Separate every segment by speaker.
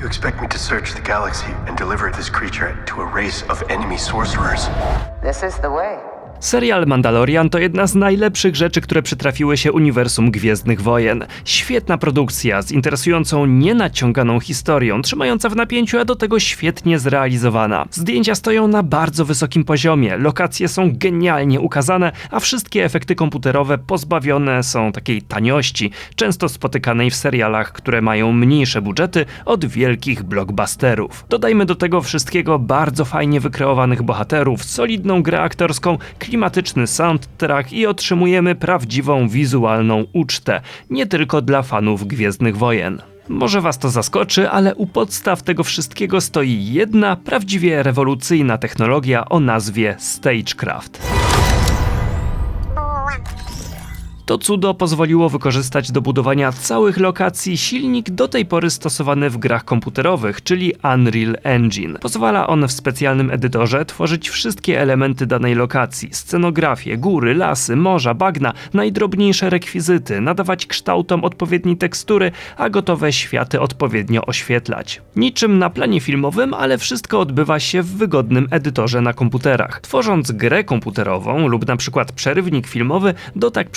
Speaker 1: You expect me to search the galaxy and deliver this creature to a race of enemy sorcerers?
Speaker 2: This is the way.
Speaker 3: Serial Mandalorian to jedna z najlepszych rzeczy, które przytrafiły się uniwersum Gwiezdnych Wojen. Świetna produkcja z interesującą, nienaciąganą historią, trzymająca w napięciu, a do tego świetnie zrealizowana. Zdjęcia stoją na bardzo wysokim poziomie, lokacje są genialnie ukazane, a wszystkie efekty komputerowe pozbawione są takiej taniości, często spotykanej w serialach, które mają mniejsze budżety od wielkich blockbusterów. Dodajmy do tego wszystkiego bardzo fajnie wykreowanych bohaterów, solidną grę aktorską, klimatyczny soundtrack i otrzymujemy prawdziwą wizualną ucztę, nie tylko dla fanów Gwiezdnych Wojen. Może was to zaskoczy, ale u podstaw tego wszystkiego stoi jedna prawdziwie rewolucyjna technologia o nazwie Stagecraft. To cudo pozwoliło wykorzystać do budowania całych lokacji silnik do tej pory stosowany w grach komputerowych, czyli Unreal Engine. Pozwala on w specjalnym edytorze tworzyć wszystkie elementy danej lokacji: scenografię, góry, lasy, morza, bagna, najdrobniejsze rekwizyty, nadawać kształtom odpowiedniej tekstury, a gotowe światy odpowiednio oświetlać. Niczym na planie filmowym, ale wszystko odbywa się w wygodnym edytorze na komputerach. Tworząc grę komputerową lub na przykład przerywnik filmowy do tak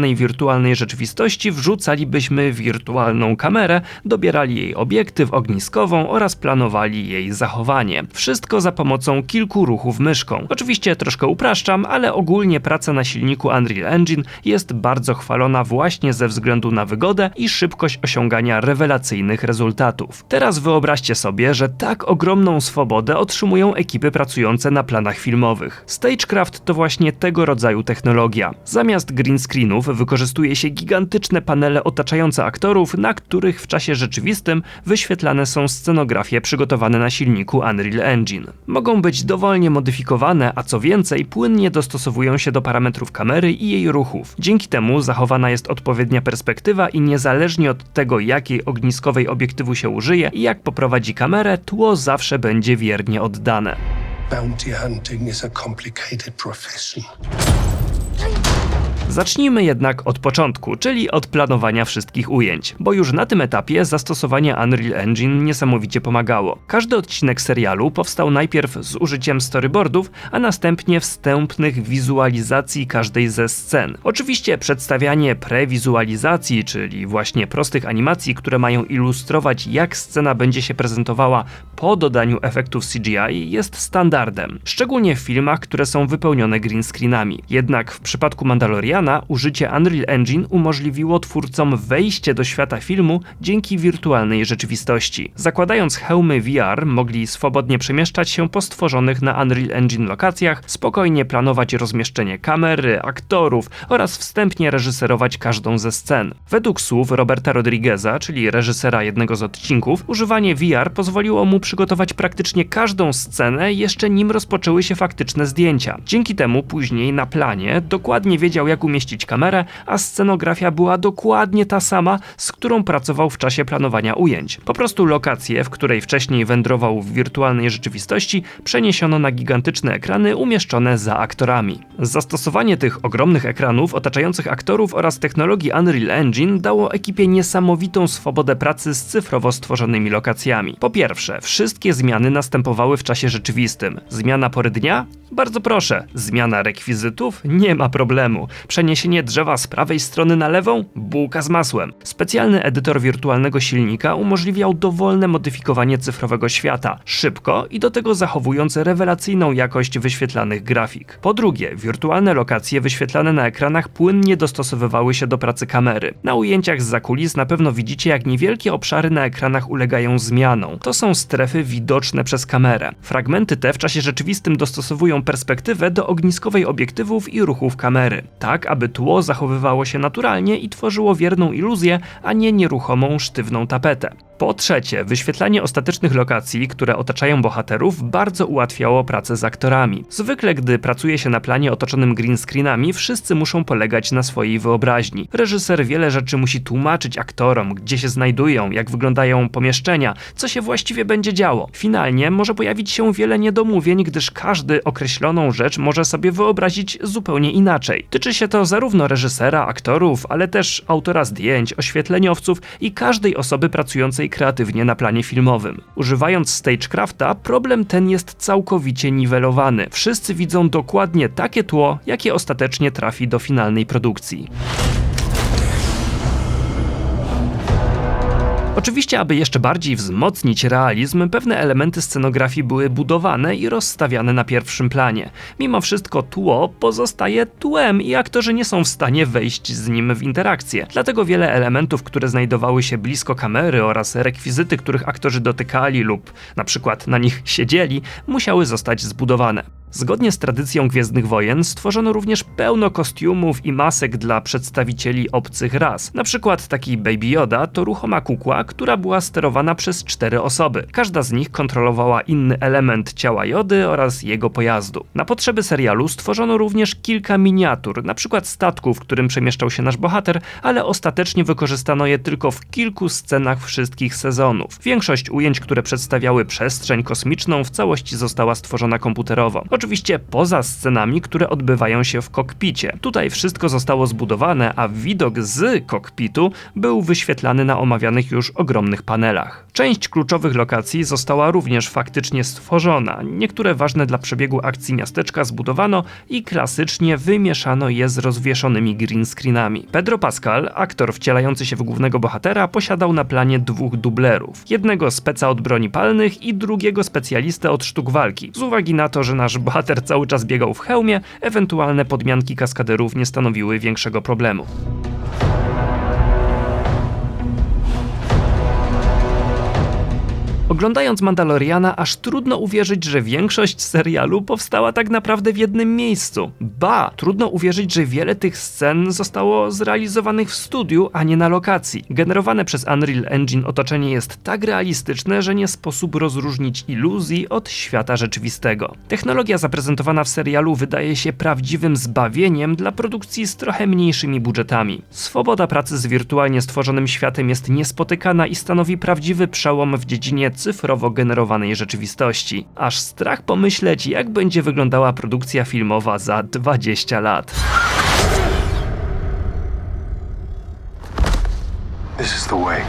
Speaker 3: przygotowanej wirtualnej rzeczywistości wrzucalibyśmy wirtualną kamerę, dobierali jej obiektyw ogniskową oraz planowali jej zachowanie. Wszystko za pomocą kilku ruchów myszką. Oczywiście troszkę upraszczam, ale ogólnie praca na silniku Unreal Engine jest bardzo chwalona właśnie ze względu na wygodę i szybkość osiągania rewelacyjnych rezultatów. Teraz wyobraźcie sobie, że tak ogromną swobodę otrzymują ekipy pracujące na planach filmowych. Stagecraft to właśnie tego rodzaju technologia. Zamiast green screenów wykorzystuje się gigantyczne panele otaczające aktorów, na których w czasie rzeczywistym wyświetlane są scenografie przygotowane na silniku Unreal Engine. Mogą być dowolnie modyfikowane, a co więcej, płynnie dostosowują się do parametrów kamery i jej ruchów. Dzięki temu zachowana jest odpowiednia perspektywa i niezależnie od tego, jakiej ogniskowej obiektywu się użyje i jak poprowadzi kamerę, tło zawsze będzie wiernie oddane.
Speaker 1: Bounty hunting is a complicated profession.
Speaker 3: Zacznijmy jednak od początku, czyli od planowania wszystkich ujęć, bo już na tym etapie zastosowanie Unreal Engine niesamowicie pomagało. Każdy odcinek serialu powstał najpierw z użyciem storyboardów, a następnie wstępnych wizualizacji każdej ze scen. Oczywiście przedstawianie prewizualizacji, czyli właśnie prostych animacji, które mają ilustrować jak scena będzie się prezentowała po dodaniu efektów CGI jest standardem, szczególnie w filmach, które są wypełnione green screenami. Jednak w przypadku Mandaloriana użycie Unreal Engine umożliwiło twórcom wejście do świata filmu dzięki wirtualnej rzeczywistości. Zakładając hełmy VR, mogli swobodnie przemieszczać się po stworzonych na Unreal Engine lokacjach, spokojnie planować rozmieszczenie kamery, aktorów oraz wstępnie reżyserować każdą ze scen. Według słów Roberta Rodrigueza, czyli reżysera jednego z odcinków, używanie VR pozwoliło mu przygotować praktycznie każdą scenę jeszcze nim rozpoczęły się faktyczne zdjęcia. Dzięki temu później na planie dokładnie wiedział jak umieścić kamerę, a scenografia była dokładnie ta sama, z którą pracował w czasie planowania ujęć. Po prostu lokację, w której wcześniej wędrował w wirtualnej rzeczywistości, przeniesiono na gigantyczne ekrany umieszczone za aktorami. Zastosowanie tych ogromnych ekranów otaczających aktorów oraz technologii Unreal Engine dało ekipie niesamowitą swobodę pracy z cyfrowo stworzonymi lokacjami. Po pierwsze, wszystkie zmiany następowały w czasie rzeczywistym. Zmiana pory dnia? Bardzo proszę. Zmiana rekwizytów? Nie ma problemu. Przeniesienie drzewa z prawej strony na lewą? Bułka z masłem. Specjalny edytor wirtualnego silnika umożliwiał dowolne modyfikowanie cyfrowego świata, szybko i do tego zachowując rewelacyjną jakość wyświetlanych grafik. Po drugie, wirtualne lokacje wyświetlane na ekranach płynnie dostosowywały się do pracy kamery. Na ujęciach z zakulis na pewno widzicie, jak niewielkie obszary na ekranach ulegają zmianom. To są strefy widoczne przez kamerę. Fragmenty te w czasie rzeczywistym dostosowują perspektywę do ogniskowej obiektywów i ruchów kamery, tak aby tło zachowywało się naturalnie i tworzyło wierną iluzję, a nie nieruchomą, sztywną tapetę. Po trzecie, wyświetlanie ostatecznych lokacji, które otaczają bohaterów, bardzo ułatwiało pracę z aktorami. Zwykle, gdy pracuje się na planie otoczonym green screenami, wszyscy muszą polegać na swojej wyobraźni. Reżyser wiele rzeczy musi tłumaczyć aktorom, gdzie się znajdują, jak wyglądają pomieszczenia, co się właściwie będzie działo. Finalnie może pojawić się wiele niedomówień, gdyż każdy określoną rzecz może sobie wyobrazić zupełnie inaczej. Tyczy się to to zarówno reżysera, aktorów, ale też autora zdjęć, oświetleniowców i każdej osoby pracującej kreatywnie na planie filmowym. Używając Stagecrafta, problem ten jest całkowicie niwelowany. Wszyscy widzą dokładnie takie tło, jakie ostatecznie trafi do finalnej produkcji. Oczywiście, aby jeszcze bardziej wzmocnić realizm, pewne elementy scenografii były budowane i rozstawiane na pierwszym planie. Mimo wszystko tło pozostaje tłem i aktorzy nie są w stanie wejść z nim w interakcję. Dlatego wiele elementów, które znajdowały się blisko kamery oraz rekwizyty, których aktorzy dotykali lub na przykład na nich siedzieli, musiały zostać zbudowane. Zgodnie z tradycją Gwiezdnych Wojen stworzono również pełno kostiumów i masek dla przedstawicieli obcych ras. Na przykład taki Baby Yoda to ruchoma kukła, która była sterowana przez cztery osoby. Każda z nich kontrolowała inny element ciała Jody oraz jego pojazdu. Na potrzeby serialu stworzono również kilka miniatur, na przykład statku, w którym przemieszczał się nasz bohater, ale ostatecznie wykorzystano je tylko w kilku scenach wszystkich sezonów. Większość ujęć, które przedstawiały przestrzeń kosmiczną, w całości została stworzona komputerowo. Oczywiście poza scenami, które odbywają się w kokpicie. Tutaj wszystko zostało zbudowane, a widok z kokpitu był wyświetlany na omawianych już ogromnych panelach. Część kluczowych lokacji została również faktycznie stworzona. Niektóre ważne dla przebiegu akcji miasteczka zbudowano i klasycznie wymieszano je z rozwieszonymi green screenami. Pedro Pascal, aktor wcielający się w głównego bohatera, posiadał na planie dwóch dublerów. Jednego speca od broni palnych i drugiego specjalistę od sztuk walki. Z uwagi na to, że nasz bohater cały czas biegał w hełmie, ewentualne podmianki kaskaderów nie stanowiły większego problemu. Oglądając Mandaloriana, aż trudno uwierzyć, że większość serialu powstała tak naprawdę w jednym miejscu. Ba, trudno uwierzyć, że wiele tych scen zostało zrealizowanych w studiu, a nie na lokacji. Generowane przez Unreal Engine otoczenie jest tak realistyczne, że nie sposób rozróżnić iluzji od świata rzeczywistego. Technologia zaprezentowana w serialu wydaje się prawdziwym zbawieniem dla produkcji z trochę mniejszymi budżetami. Swoboda pracy z wirtualnie stworzonym światem jest niespotykana i stanowi prawdziwy przełom w dziedzinie cyfrowo generowanej rzeczywistości. Aż strach pomyśleć, jak będzie wyglądała produkcja filmowa za 20 lat.
Speaker 1: This is the way.